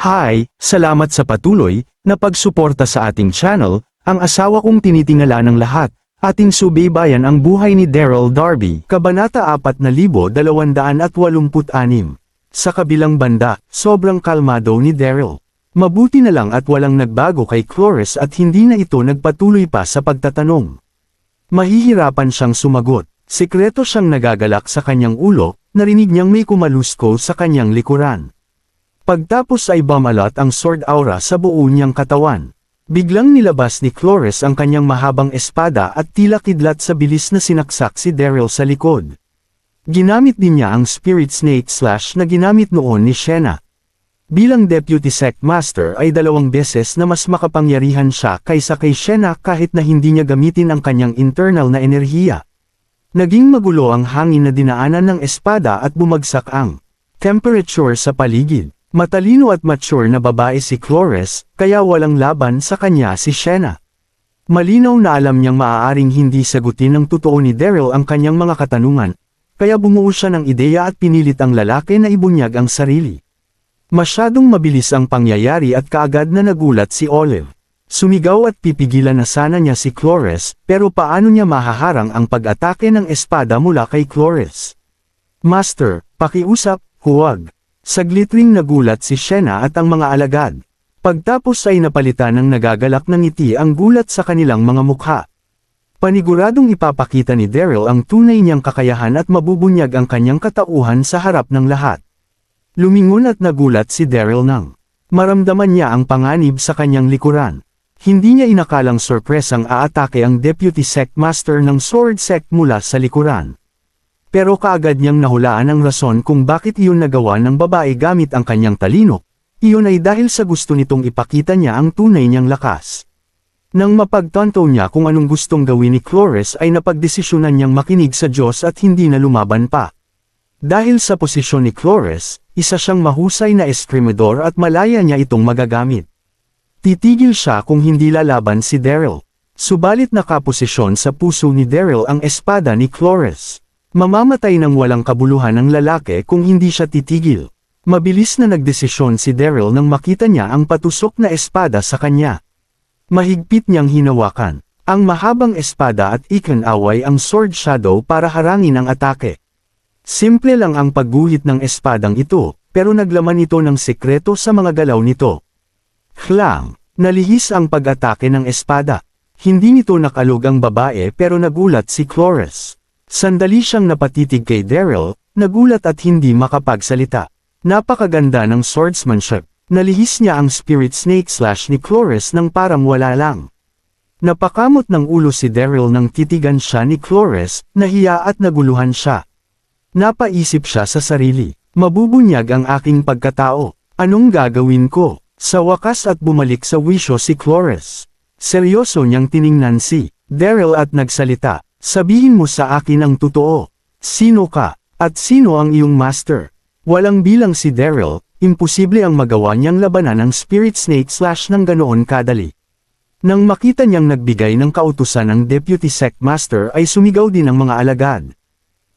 Hi, salamat sa patuloy na pagsuporta sa ating channel, ang asawa kong tinitingala ng lahat, ating subaybayan ang buhay ni Daryl Darby, Kabanata 4286. Sa kabilang banda, sobrang kalmado ni Daryl. Mabuti na lang at walang nagbago kay Cloris at hindi na ito nagpatuloy pa sa pagtatanong. Mahihirapan siyang sumagot, sikreto siyang nagagalak sa kanyang ulo, narinig niyang may kumalusko sa kanyang likuran. Pagtapos ay bumalat ang sword aura sa buo niyang katawan. Biglang nilabas ni Cloris ang kanyang mahabang espada at tila kidlat sa bilis na sinaksak si Daryl sa likod. Ginamit din niya ang Spirit Snake Slash na ginamit noon ni Shena. Bilang Deputy Sect Master ay dalawang beses na mas makapangyarihan siya kaysa kay Shena kahit na hindi niya gamitin ang kanyang internal na enerhiya. Naging magulo ang hangin na dinaanan ng espada at bumagsak ang temperature sa paligid. Matalino at mature na babae si Cloris, kaya walang laban sa kanya si Shena. Malinaw na alam niyang maaaring hindi sagutin ng totoo ni Daryl ang kanyang mga katanungan, kaya bumuo siya ng ideya at pinilit ang lalaki na ibunyag ang sarili. Masyadong mabilis ang pangyayari at kaagad na nagulat si Olive. Sumigaw at pipigilan na sana niya si Cloris, pero paano niya mahaharang ang pag-atake ng espada mula kay Cloris? Master, pakiusap, huwag. Saglit ring nagulat si Shena at ang mga alagad. Pagtapos ay napalitan ng nagagalak ng ngiti ang gulat sa kanilang mga mukha. Paniguradong ipapakita ni Daryl ang tunay niyang kakayahan at mabubunyag ang kanyang katauhan sa harap ng lahat. Lumingon at nagulat si Daryl nang maramdaman niya ang panganib sa kanyang likuran. Hindi niya inakalang sorpresang aatake ang Deputy Sect Master ng Sword Sect mula sa likuran. Pero kaagad niyang nahulaan ang rason kung bakit iyon nagawa ng babae gamit ang kanyang talino. Iyon ay dahil sa gusto nitong ipakita niya ang tunay niyang lakas. Nang mapagtanto niya kung anong gustong gawin ni Cloris ay napagdesisyonan niyang makinig sa Diyos at hindi na lumaban pa. Dahil sa posisyon ni Cloris, isa siyang mahusay na eskrimador at malaya niya itong magagamit. Titigil siya kung hindi lalaban si Daryl. Subalit nakaposisyon sa puso ni Daryl ang espada ni Cloris. Mamamatay ng walang kabuluhan ang lalaki kung hindi siya titigil. Mabilis na nagdesisyon si Daryl nang makita niya ang patusok na espada sa kanya. Mahigpit niyang hinawakan. Ang mahabang espada at ikan-away ang sword shadow para harangin ang atake. Simple lang ang pagguhit ng espadang ito, pero naglaman ito ng sekreto sa mga galaw nito. Klang, nalihis ang pag-atake ng espada. Hindi nito nakalog ang babae pero nagulat si Cloris. Sandali siyang napatitig kay Daryl, nagulat at hindi makapagsalita. Napakaganda ng swordsmanship. Nalihis niya ang spirit snake slash ni Cloris nang parang wala lang. Napakamot ng ulo si Daryl nang titigan siya ni Cloris, nahiya at naguluhan siya. Napaisip siya sa sarili, mabubunyag ang aking pagkatao, anong gagawin ko? Sa wakas at bumalik sa wisyo si Cloris. Seryoso niyang tiningnan si Daryl at nagsalita, Sabihin mo sa akin ang totoo. Sino ka? At sino ang iyong master? Walang bilang si Daryl, imposible ang magawa niyang labanan ng Spirit Snake slash ng ganoon kadali. Nang makita niyang nagbigay ng kautusan ng Deputy Sect Master ay sumigaw din ang mga alagad.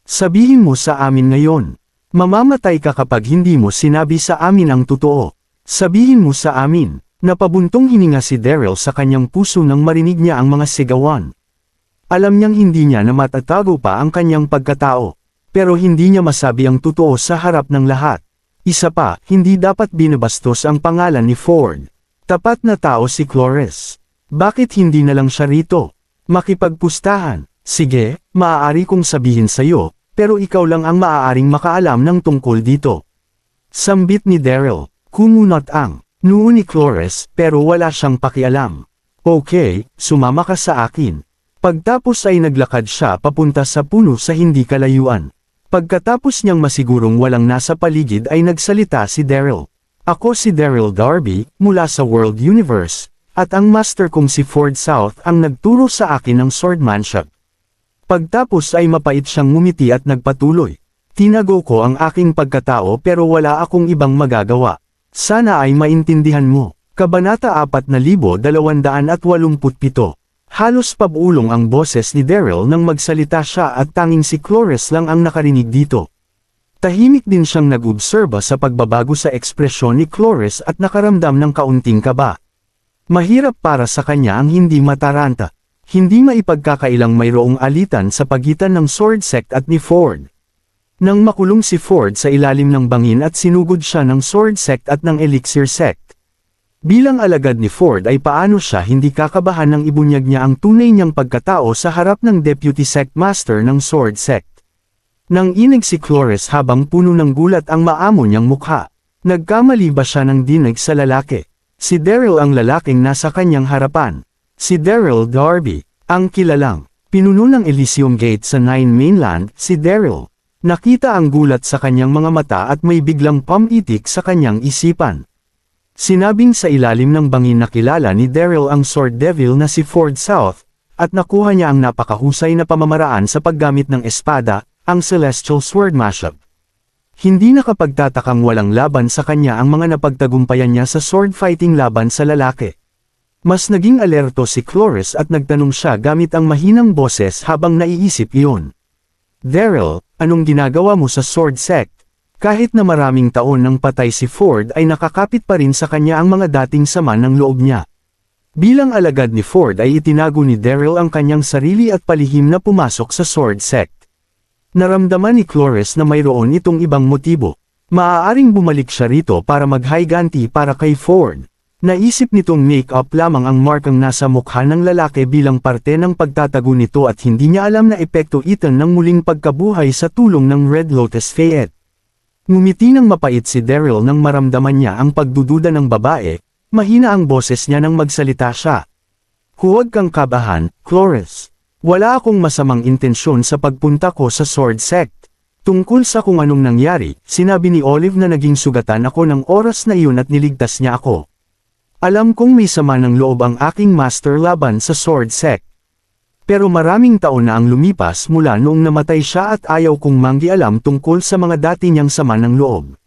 Sabihin mo sa amin ngayon. Mamamatay ka kapag hindi mo sinabi sa amin ang totoo. Sabihin mo sa amin. Napabuntong hininga si Daryl sa kanyang puso nang marinig niya ang mga sigawan. Alam niyang hindi niya na matatago pa ang kanyang pagkatao. Pero hindi niya masabi ang totoo sa harap ng lahat. Isa pa, hindi dapat binabastos ang pangalan ni Ford. Tapat na tao si Cloris. Bakit hindi na lang siya rito? Makipagpustahan. Sige, maaari kong sabihin sa'yo, pero ikaw lang ang maaaring makaalam ng tungkol dito. Sambit ni Daryl, kumunot ang noo ni Cloris pero wala siyang pakialam. Okay, sumama ka sa akin. Pagtapos ay naglakad siya papunta sa puno sa hindi kalayuan. Pagkatapos niyang masigurong walang nasa paligid ay nagsalita si Daryl. Ako si Daryl Darby, mula sa World Universe, at ang master kong si Ford South ang nagturo sa akin ng swordmanship. Pagtapos ay mapait siyang ngumiti at nagpatuloy. Tinago ko ang aking pagkatao pero wala akong ibang magagawa. Sana ay maintindihan mo. Kabanata 4287 Halos pabulong ang boses ni Daryl nang magsalita siya at tanging si Cloris lang ang nakarinig dito. Tahimik din siyang nag-obserba sa pagbabago sa ekspresyon ni Cloris at nakaramdam ng kaunting kaba. Mahirap para sa kanya ang hindi mataranta. Hindi maipagkakailang mayroong alitan sa pagitan ng Sword Sect at ni Ford. Nang makulong si Ford sa ilalim ng bangin at sinugod siya ng Sword Sect at ng Elixir Sect. Bilang alagad ni Ford ay paano siya hindi kakabahan nang ibunyag niya ang tunay niyang pagkatao sa harap ng Deputy Sect Master ng Sword Sect. Nang inig si Cloris habang puno ng gulat ang maamo niyang mukha. Nagkamali ba siya ng dinig sa lalaki? Si Daryl ang lalaking nasa kanyang harapan. Si Daryl Darby, ang kilalang, pinuno ng Elysium Gate sa Nine Mainland, si Daryl. Nakita ang gulat sa kanyang mga mata at may biglang pamitik sa kanyang isipan. Sinabing sa ilalim ng bangin na kilala ni Daryl ang Sword Devil na si Ford South, at nakuha niya ang napakahusay na pamamaraan sa paggamit ng espada, ang Celestial Sword Mashup. Hindi nakapagtatakang walang laban sa kanya ang mga napagtagumpayan niya sa sword fighting laban sa lalaki. Mas naging alerto si Cloris at nagtanong siya gamit ang mahinang boses habang naiisip iyon. Daryl, anong ginagawa mo sa sword sect? Kahit na maraming taon nang patay si Ford ay nakakapit pa rin sa kanya ang mga dating sama ng loob niya. Bilang alagad ni Ford ay itinago ni Daryl ang kanyang sarili at palihim na pumasok sa sword sect. Naramdaman ni Cloris na mayroon itong ibang motibo. Maaaring bumalik siya rito para mag-higanti para kay Ford. Naisip nitong make-up lamang ang markang nasa mukha ng lalaki bilang parte ng pagtatago nito at hindi niya alam na epekto ito ng muling pagkabuhay sa tulong ng Red Lotus Fayette. Ngumiti ng mapait si Daryl nang maramdaman niya ang pagdududa ng babae, mahina ang boses niya nang magsalita siya. Huwag kang kabahan, Cloris. Wala akong masamang intensyon sa pagpunta ko sa Sword Sect. Tungkol sa kung anong nangyari, sinabi ni Olive na naging sugatan ako ng oras na iyon at niligtas niya ako. Alam kong may sama ng loob ang aking master laban sa Sword Sect. Pero maraming taon na ang lumipas mula noong namatay siya at ayaw kong manggialam tungkol sa mga dati niyang sama ng loob.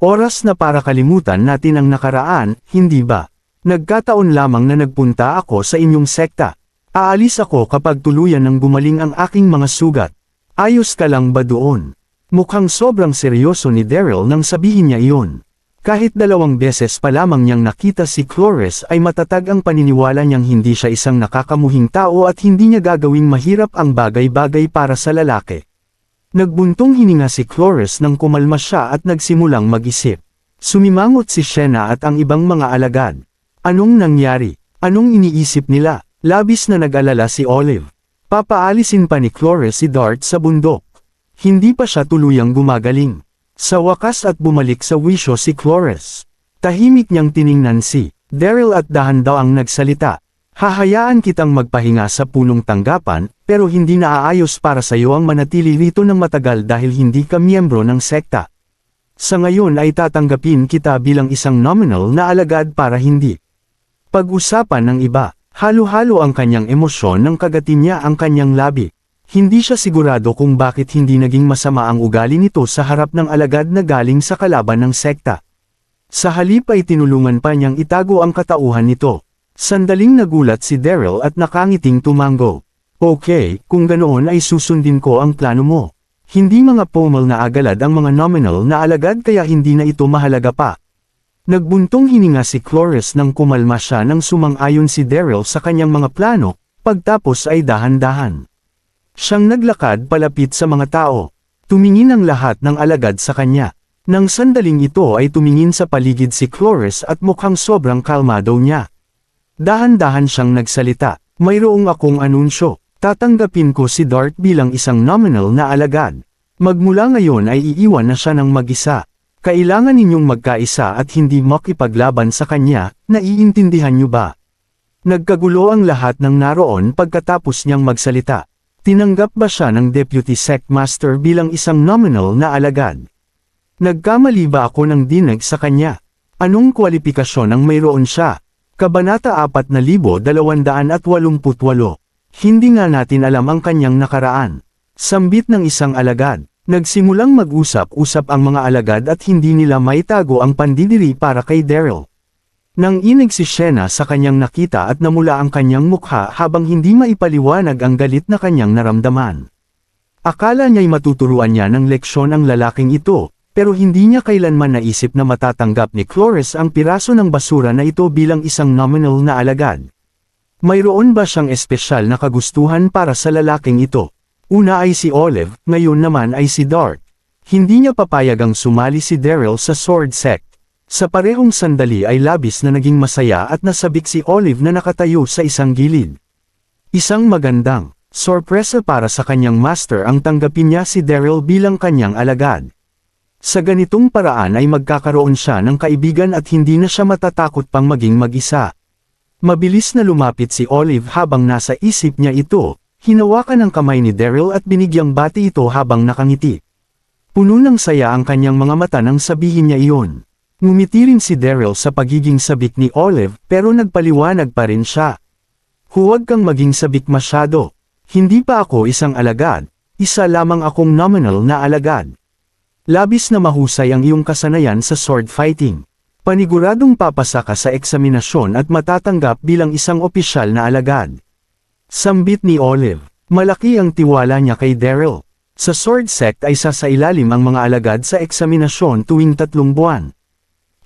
Oras na para kalimutan natin ang nakaraan, hindi ba? Nagkataon lamang na nagpunta ako sa inyong sekta. Aalis ako kapag tuluyan ng gumaling ang aking mga sugat. Ayos ka lang ba doon? Mukhang sobrang seryoso ni Daryl nang sabihin niya iyon. Kahit dalawang beses pa lamang niyang nakita si Cloris ay matatag ang paniniwala niyang hindi siya isang nakakamuhing tao at hindi niya gagawing mahirap ang bagay-bagay para sa lalaki. Nagbuntong hininga si Cloris nang kumalma siya at nagsimulang mag-isip. Sumimangot si Shena at ang ibang mga alagad. Anong nangyari? Anong iniisip nila? Labis na nag-alala si Olive. Papaalisin pa ni Cloris si Dart sa bundok. Hindi pa siya tuluyang gumagaling. Sa wakas at bumalik sa wisyo si Cloris. Tahimik niyang tiningnan si Daryl at dahan daw ang nagsalita. Hahayaan kitang magpahinga sa punong tanggapan, pero hindi naaayos para sa iyo ang manatili rito ng matagal dahil hindi ka miyembro ng sekta. Sa ngayon ay tatanggapin kita bilang isang nominal na alagad para hindi. Pag-usapan ng iba. Halo-halo ang kanyang emosyon nang kagatin niya ang kanyang labi. Hindi siya sigurado kung bakit hindi naging masama ang ugali nito sa harap ng alagad na galing sa kalaban ng sekta. Sa halip ay tinulungan pa niyang itago ang katauhan nito. Sandaling nagulat si Daryl at nakangiting tumango. Okay, kung ganoon ay susundin ko ang plano mo. Hindi mga pomal na agalad ang mga nominal na alagad kaya hindi na ito mahalaga pa. Nagbuntong hininga si Cloris nang kumalma siya nang sumang-ayon si Daryl sa kanyang mga plano, pagtapos ay dahan-dahan. Siyang naglakad palapit sa mga tao. Tumingin ang lahat ng alagad sa kanya. Nang sandaling ito ay tumingin sa paligid si Cloris at mukhang sobrang kalmado niya. Dahan-dahan siyang nagsalita, mayroong akong anunsyo. Tatanggapin ko si Dart bilang isang nominal na alagad. Magmula ngayon ay iiwan na siya ng mag-isa. Kailangan ninyong magkaisa at hindi makipaglaban sa kanya, naiintindihan niyo ba? Nagkagulo ang lahat ng naroon pagkatapos niyang magsalita. Tinanggap ba siya ng Deputy Sect Master bilang isang nominal na alagad? Nagkamali ba ako ng dinag sa kanya? Anong kwalifikasyon ang mayroon siya? Kabanata 4288 Hindi nga natin alam ang kanyang nakaraan. Sambit ng isang alagad. Nagsimulang mag-usap-usap ang mga alagad at hindi nila maitago ang pandidiri para kay Daryl. Nang inig si Shena sa kanyang nakita at namula ang kanyang mukha habang hindi maipaliwanag ang galit na kanyang naramdaman. Akala niya'y matuturuan niya ng leksyon ang lalaking ito, pero hindi niya kailanman naisip na matatanggap ni Cloris ang piraso ng basura na ito bilang isang nominal na alagad. Mayroon ba siyang espesyal na kagustuhan para sa lalaking ito? Una ay si Olive, ngayon naman ay si Dart. Hindi niya papayagang sumali si Daryl sa Sword Sect. Sa parehong sandali ay labis na naging masaya at nasabik si Olive na nakatayo sa isang gilid. Isang magandang, sorpresa para sa kanyang master ang tanggapin niya si Daryl bilang kanyang alagad. Sa ganitong paraan ay magkakaroon siya ng kaibigan at hindi na siya matatakot pang maging mag-isa. Mabilis na lumapit si Olive habang nasa isip niya ito, hinawakan ang kamay ni Daryl at binigyang bati ito habang nakangiti. Puno ng saya ang kanyang mga mata nang sabihin niya iyon. Ngumiti rin si Daryl sa pagiging sabik ni Olive pero nagpaliwanag pa rin siya. Huwag kang maging sabik masyado. Hindi pa ako isang alagad, isa lamang akong nominal na alagad. Labis na mahusay ang iyong kasanayan sa sword fighting. Paniguradong papasa ka sa eksaminasyon at matatanggap bilang isang opisyal na alagad. Sambit ni Olive, malaki ang tiwala niya kay Daryl. Sa sword sect ay sasailalim ang mga alagad sa eksaminasyon tuwing tatlong buwan.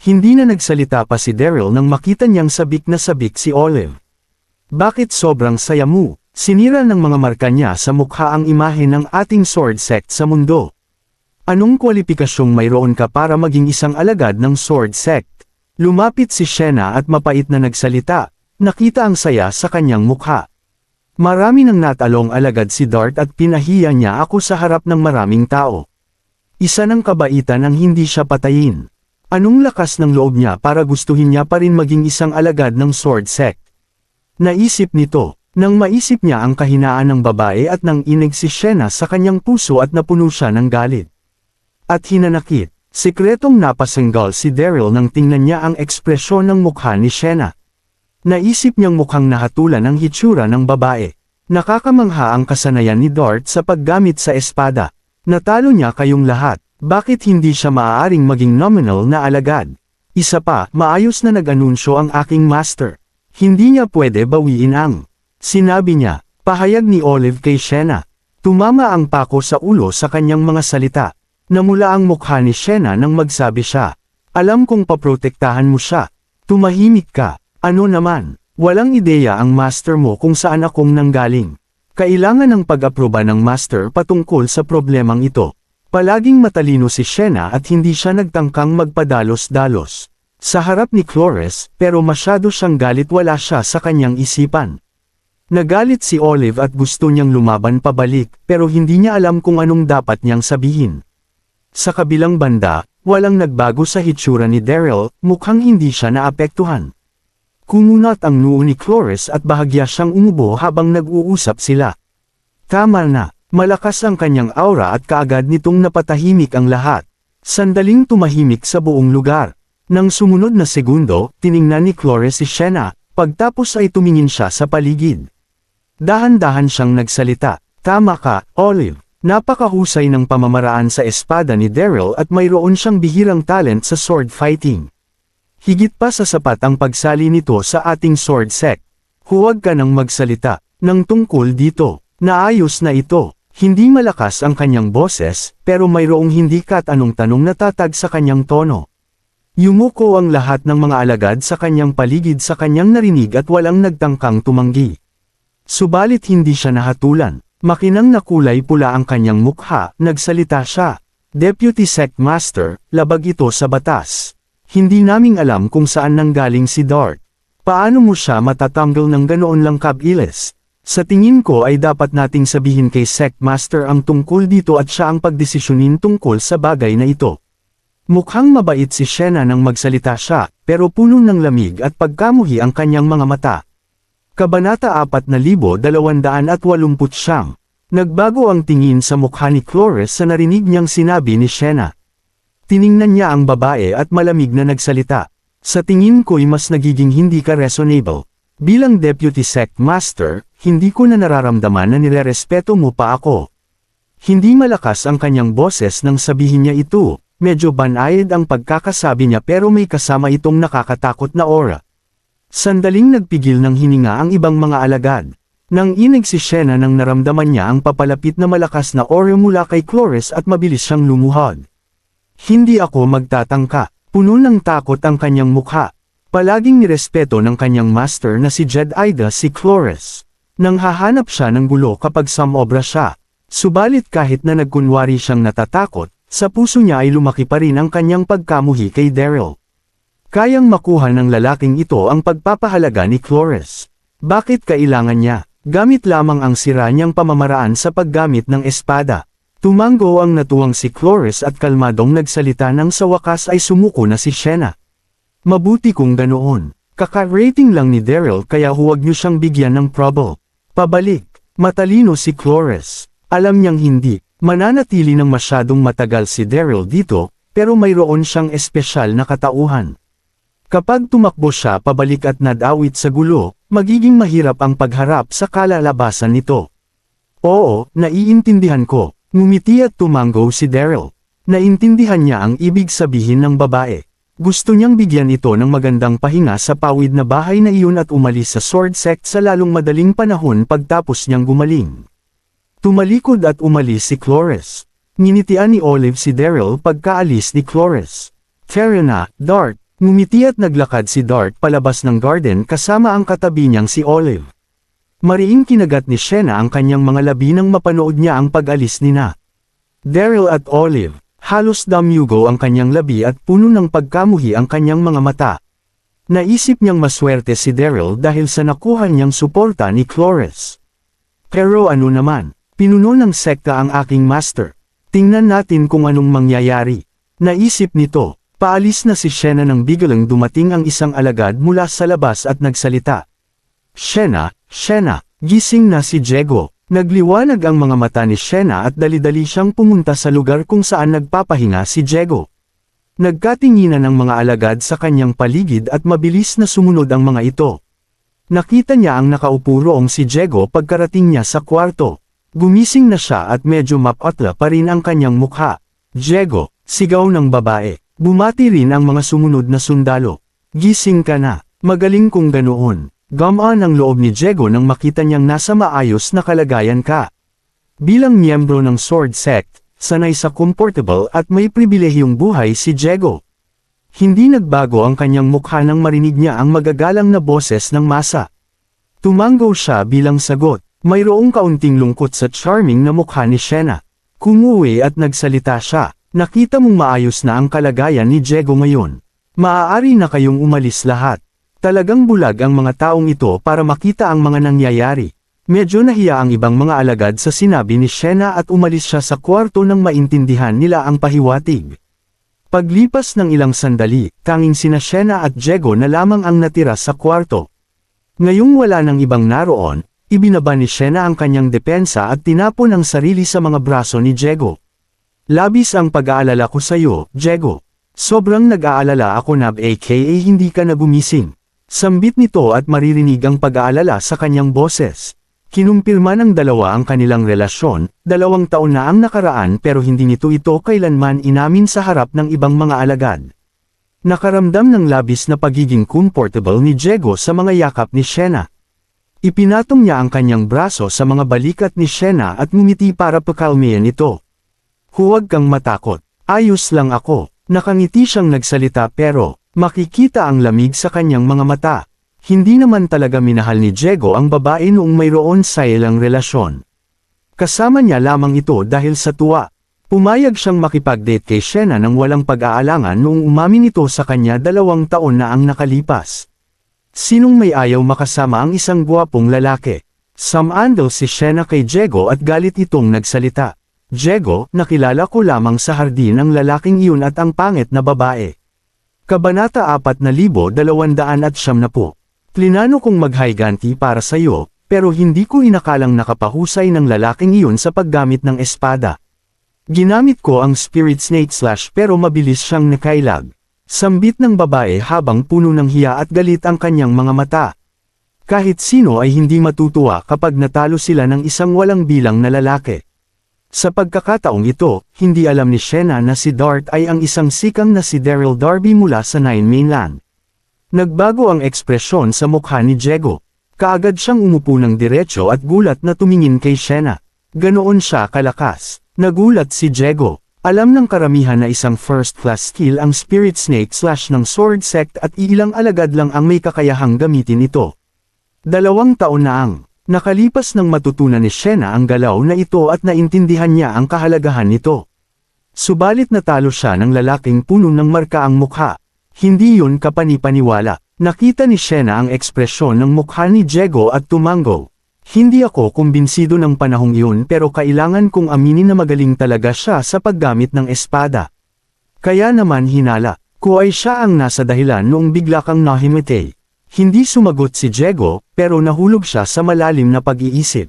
Hindi na nagsalita pa si Daryl nang makita niyang sabik na sabik si Olive. Bakit sobrang saya mo? Sinira ng mga marka niya sa mukha ang imahe ng ating sword sect sa mundo. Anong kwalipikasyong mayroon ka para maging isang alagad ng sword sect? Lumapit si Shena at mapait na nagsalita, nakita ang saya sa kanyang mukha. Marami nang natalong alagad si Dart at pinahiya niya ako sa harap ng maraming tao. Isa ng kabaitan ang hindi siya patayin. Anong lakas ng loob niya para gustuhin niya pa rin maging isang alagad ng sword sect? Naisip nito, nang maisip niya ang kahinaan ng babae at nang inig si Shena sa kanyang puso at napuno siya ng galit. At hinanakit, sekretong napasanggal si Daryl nang tingnan niya ang ekspresyon ng mukha ni Shena. Naisip niyang mukhang nahatulan ang hitsura ng babae. Nakakamangha ang kasanayan ni Dart sa paggamit sa espada. Natalo niya kayong lahat. Bakit hindi siya maaaring maging nominal na alagad? Isa pa, maayos na nag-anunsyo ang aking master. Hindi niya pwede bawiin ang. Sinabi niya, pahayag ni Olive kay Shena. Tumama ang pako sa ulo sa kanyang mga salita. Namula ang mukha ni Shena nang magsabi siya. Alam kong paprotektahan mo siya. Tumahimik ka. Ano naman? Walang ideya ang master mo kung saan akong nanggaling. Kailangan ng pag-aproba ng master patungkol sa problemang ito. Palaging matalino si Shena at hindi siya nagtangkang magpadalos-dalos. Sa harap ni Flores, pero masyado siyang galit wala siya sa kanyang isipan. Nagalit si Olive at gusto niyang lumaban pabalik, pero hindi niya alam kung anong dapat niyang sabihin. Sa kabilang banda, walang nagbago sa hitsura ni Daryl, mukhang hindi siya naapektuhan. Kumunat ang noo ni Flores at bahagya siyang umubo habang nag-uusap sila. Tama na, malakas ang kanyang aura at kaagad nitong napatahimik ang lahat. Sandaling tumahimik sa buong lugar. Nang sumunod na segundo, tiningnan ni Flores si Shena, pagtapos ay tumingin siya sa paligid. Dahan-dahan siyang nagsalita, Tama ka, Olive. Napakahusay ng pamamaraan sa espada ni Daryl at mayroon siyang bihirang talent sa sword fighting. Higit pa sa sapat ang pagsali nito sa ating sword sect. Huwag ka nang magsalita, ng tungkol dito, naayos na ito. Hindi malakas ang kanyang boses, pero mayroong hindi kat anong tanong natatag sa kanyang tono. Yumuko ang lahat ng mga alagad sa kanyang paligid sa kanyang narinig at walang nagtangkang tumanggi. Subalit hindi siya nahatulan. Makinang nakulay pula ang kanyang mukha, nagsalita siya. Deputy Sect Master, labag ito sa batas. Hindi naming alam kung saan nanggaling si Dart. Paano mo siya matatanggal ng ganoon lang kabiles? Sa tingin ko ay dapat nating sabihin kay Sect Master ang tungkol dito at siya ang pagdesisyonin tungkol sa bagay na ito. Mukhang mabait si Shena nang magsalita siya, pero puno ng lamig at pagkamuhi ang kanyang mga mata. Kabanata 4289 Nagbago ang tingin sa mukha ni Flores sa narinig niyang sinabi ni Shena. Tiningnan niya ang babae at malamig na nagsalita. Sa tingin ko'y mas nagiging hindi ka reasonable. Bilang Deputy Sect Master, hindi ko na nararamdaman na nilerespeto mo pa ako. Hindi malakas ang kanyang boses nang sabihin niya ito, medyo banayad ang pagkakasabi niya pero may kasama itong nakakatakot na aura. Sandaling nagpigil ng hininga ang ibang mga alagad. Nang inig si Shena nang naramdaman niya ang papalapit na malakas na aura mula kay Cloris at mabilis siyang lumuhod. Hindi ako magtatangka, puno ng takot ang kanyang mukha. Palaging nirespeto ng kanyang master na si Jed Ida si Cloris. Nang hahanap siya ng gulo kapag samobra siya. Subalit kahit na nagkunwari siyang natatakot, sa puso niya ay lumaki pa rin ang kanyang pagkamuhi kay Daryl. Kayang makuha ng lalaking ito ang pagpapahalaga ni Cloris. Bakit kailangan niya? Gamit lamang ang sira niyang pamamaraan sa paggamit ng espada. Tumango ang natuwang si Cloris at kalmadong nagsalita nang sa wakas ay sumuko na si Shena. Mabuti kung ganoon. Kaka-rating lang ni Daryl kaya huwag niyo siyang bigyan ng trouble. Pabalik. Matalino si Cloris. Alam niyang hindi. Mananatili ng masyadong matagal si Daryl dito, pero mayroon siyang espesyal na katauhan. Kapag tumakbo siya pabalik at nadawit sa gulo, magiging mahirap ang pagharap sa kalalabasan nito. Oo, naiintindihan ko. Ngumiti at tumango si Daryl. Naintindihan niya ang ibig sabihin ng babae. Gusto niyang bigyan ito ng magandang pahinga sa pawid na bahay na iyon at umalis sa sword sect sa lalong madaling panahon pagtapos niyang gumaling. Tumalikod at umalis si Cloris. Nginitian ni Olive si Daryl pagkaalis ni Cloris. Tara na, Dart, Ngumiti at naglakad si Dart palabas ng garden kasama ang katabi niyang si Olive. Mariing kinagat ni Shena ang kanyang mga labi nang mapanood niya ang pag-alis ni na. Daryl at Olive, halos damyugo ang kanyang labi at puno ng pagkamuhi ang kanyang mga mata. Naisip niyang maswerte si Daryl dahil sa nakuha niyang suporta ni Cloris. Pero ano naman, pinuno ng sekta ang aking master. Tingnan natin kung anong mangyayari. Naisip nito, Paalis na si Shena nang biglang dumating ang isang alagad mula sa labas at nagsalita. Shena, Shena, gising na si Diego. Nagliwanag ang mga mata ni Shena at dali-dali siyang pumunta sa lugar kung saan nagpapahinga si Diego. Nagkatinginan ang mga alagad sa kanyang paligid at mabilis na sumunod ang mga ito. Nakita niya ang nakaupo roong si Diego pagkarating niya sa kwarto. Gumising na siya at medyo mapatla pa rin ang kanyang mukha. Diego, sigaw ng babae. Bumati rin ang mga sumunod na sundalo. Gising ka na, magaling kung ganoon. Gamaan ang loob ni Diego nang makita niyang nasa maayos na kalagayan ka. Bilang miyembro ng Sword Sect, sanay sa comfortable at may pribilehiyong buhay si Diego. Hindi nagbago ang kanyang mukha nang marinig niya ang magagalang na boses ng masa. Tumango siya bilang sagot, mayroong kaunting lungkot sa charming na mukha ni Shena. Kumuwi at nagsalita siya. Nakita mong maayos na ang kalagayan ni Diego ngayon. Maaari na kayong umalis lahat. Talagang bulag ang mga taong ito para makita ang mga nangyayari. Medyo nahiya ang ibang mga alagad sa sinabi ni Shena at umalis siya sa kwarto nang maintindihan nila ang pahiwatig. Paglipas ng ilang sandali, tanging sina Shena at Diego na lamang ang natira sa kwarto. Ngayong wala ng ibang naroon, ibinaba ni Shena ang kanyang depensa at tinapon ang sarili sa mga braso ni Diego. Labis ang pag-aalala ko sa iyo, Diego. Sobrang nag-aalala ako na aka hindi ka na gumising. Sambit nito at maririnig ang pag-aalala sa kanyang boses. Kinumpirma ng dalawa ang kanilang relasyon, dalawang taon na ang nakaraan pero hindi nito ito kailanman inamin sa harap ng ibang mga alagad. Nakaramdam ng labis na pagiging comfortable ni Diego sa mga yakap ni Shena. Ipinatong niya ang kanyang braso sa mga balikat ni Shena at ngumiti para pakalmihan ito. Huwag kang matakot. Ayos lang ako. Nakangiti siyang nagsalita pero, makikita ang lamig sa kanyang mga mata. Hindi naman talaga minahal ni Diego ang babae noong mayroon sa ilang relasyon. Kasama niya lamang ito dahil sa tuwa. Pumayag siyang makipag-date kay Shena nang walang pag-aalangan noong umamin ito sa kanya dalawang taon na ang nakalipas. Sinong may ayaw makasama ang isang guwapong lalaki? Samandal si Shena kay Diego at galit itong nagsalita. Diego, nakilala ko lamang sa hardin ang lalaking iyon at ang pangit na babae. Kabanata 4,200 at siyam na po. Plinano kong maghayganti para sa iyo, pero hindi ko inakalang nakapahusay ng lalaking iyon sa paggamit ng espada. Ginamit ko ang spirit snake slash pero mabilis siyang nakailag. Sambit ng babae habang puno ng hiya at galit ang kanyang mga mata. Kahit sino ay hindi matutuwa kapag natalo sila ng isang walang bilang na lalaki. Sa pagkakataong ito, hindi alam ni Shena na si Dart ay ang isang sikang na si Daryl Darby mula sa Nine Mainland. Nagbago ang ekspresyon sa mukha ni Diego. Kaagad siyang umupo ng diretsyo at gulat na tumingin kay Shena. Ganoon siya kalakas. Nagulat si Jego. Alam ng karamihan na isang first-class skill ang Spirit Snake slash ng Sword Sect at iilang alagad lang ang may kakayahang gamitin ito. Dalawang taon na ang nakalipas nang matutunan ni Shena ang galaw na ito at naintindihan niya ang kahalagahan nito. Subalit natalo siya ng lalaking puno ng marka ang mukha. Hindi yun kapanipaniwala. Nakita ni Shena ang ekspresyon ng mukha ni Jego at tumango. Hindi ako kumbinsido ng panahong iyon pero kailangan kong aminin na magaling talaga siya sa paggamit ng espada. Kaya naman hinala, ko siya ang nasa dahilan noong bigla kang nahimatay. Hindi sumagot si Jego, pero nahulog siya sa malalim na pag-iisip.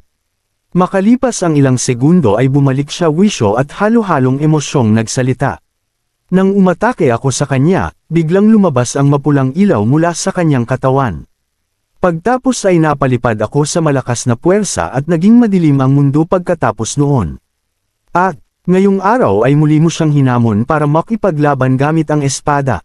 Makalipas ang ilang segundo ay bumalik siya wisyo at halo-halong emosyong nagsalita. Nang umatake ako sa kanya, biglang lumabas ang mapulang ilaw mula sa kanyang katawan. Pagtapos ay napalipad ako sa malakas na puwersa at naging madilim ang mundo pagkatapos noon. At, ngayong araw ay muli mo siyang hinamon para makipaglaban gamit ang espada.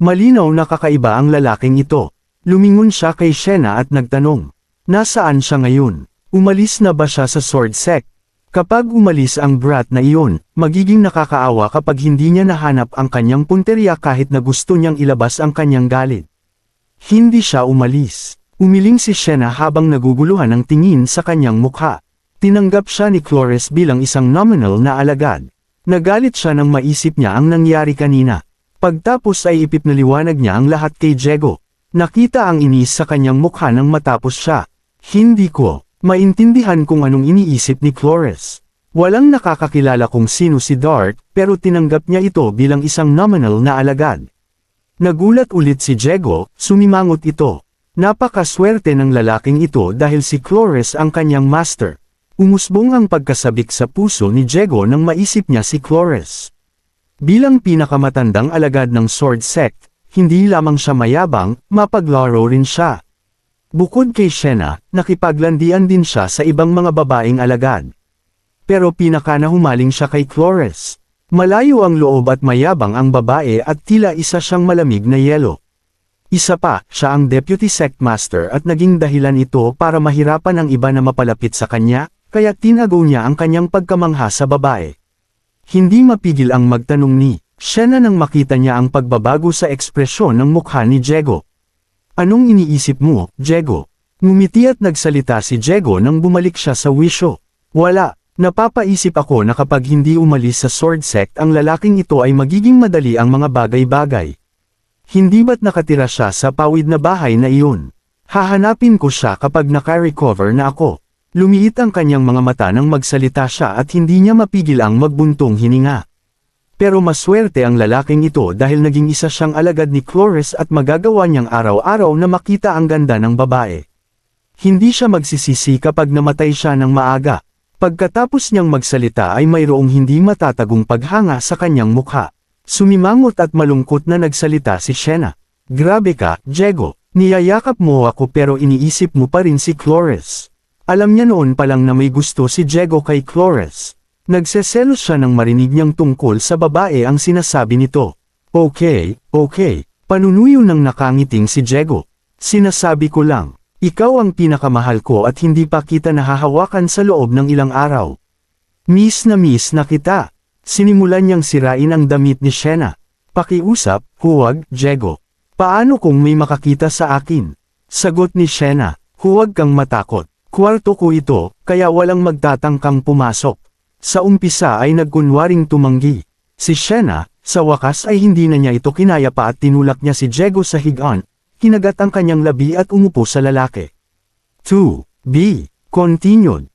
Malinaw na kakaiba ang lalaking ito. Lumingon siya kay Shena at nagtanong, Nasaan siya ngayon? Umalis na ba siya sa sword sect? Kapag umalis ang brat na iyon, magiging nakakaawa kapag hindi niya nahanap ang kanyang punteriya kahit na gusto niyang ilabas ang kanyang galit. Hindi siya umalis. Umiling si Shena habang naguguluhan ang tingin sa kanyang mukha. Tinanggap siya ni Flores bilang isang nominal na alagad. Nagalit siya nang maisip niya ang nangyari kanina. Pagtapos ay ipipnaliwanag niya ang lahat kay Jego. Nakita ang inis sa kanyang mukha nang matapos siya. Hindi ko maintindihan kung anong iniisip ni Flores. Walang nakakakilala kung sino si Dart, pero tinanggap niya ito bilang isang nominal na alagad. Nagulat ulit si Jego, sumimangot ito. Napakaswerte ng lalaking ito dahil si Flores ang kanyang master. Umusbong ang pagkasabik sa puso ni Jego nang maisip niya si Flores. Bilang pinakamatandang alagad ng Sword Sect, hindi lamang siya mayabang, mapaglaro rin siya. Bukod kay Shena, nakipaglandian din siya sa ibang mga babaeng alagad. Pero pinakanahumaling siya kay Flores. Malayo ang loob at mayabang ang babae at tila isa siyang malamig na yelo. Isa pa, siya ang deputy sect master at naging dahilan ito para mahirapan ang iba na mapalapit sa kanya, kaya tinago niya ang kanyang pagkamangha sa babae. Hindi mapigil ang magtanong ni Shena nang makita niya ang pagbabago sa ekspresyon ng mukha ni Jego. Anong iniisip mo, Jego? Ngumiti at nagsalita si Jego nang bumalik siya sa wisyo. Wala, napapaisip ako na kapag hindi umalis sa sword sect ang lalaking ito ay magiging madali ang mga bagay-bagay. Hindi ba't nakatira siya sa pawid na bahay na iyon? Hahanapin ko siya kapag naka-recover na ako. Lumiit ang kanyang mga mata nang magsalita siya at hindi niya mapigil ang magbuntong hininga. Pero maswerte ang lalaking ito dahil naging isa siyang alagad ni Flores at magagawa niyang araw-araw na makita ang ganda ng babae. Hindi siya magsisisi kapag namatay siya ng maaga. Pagkatapos niyang magsalita ay mayroong hindi matatagong paghanga sa kanyang mukha. Sumimangot at malungkot na nagsalita si Shena. Grabe ka, Jego. Niyayakap mo ako pero iniisip mo pa rin si Flores. Alam niya noon pa lang na may gusto si Jego kay Flores. Nagseselos siya nang marinig niyang tungkol sa babae ang sinasabi nito. Okay, okay. Panunuyo ng nakangiting si Jego. Sinasabi ko lang, ikaw ang pinakamahal ko at hindi pa kita nahahawakan sa loob ng ilang araw. Miss na miss na kita. Sinimulan niyang sirain ang damit ni Shena. Pakiusap, huwag, Jego. Paano kung may makakita sa akin? Sagot ni Shena, huwag kang matakot. Kwarto ko ito, kaya walang magtatangkang pumasok. Sa umpisa ay nagkunwaring tumanggi. Si Shena, sa wakas ay hindi na niya ito kinaya pa at tinulak niya si Jego sa higaan, kinagat ang kanyang labi at umupo sa lalaki. 2. B. Continued.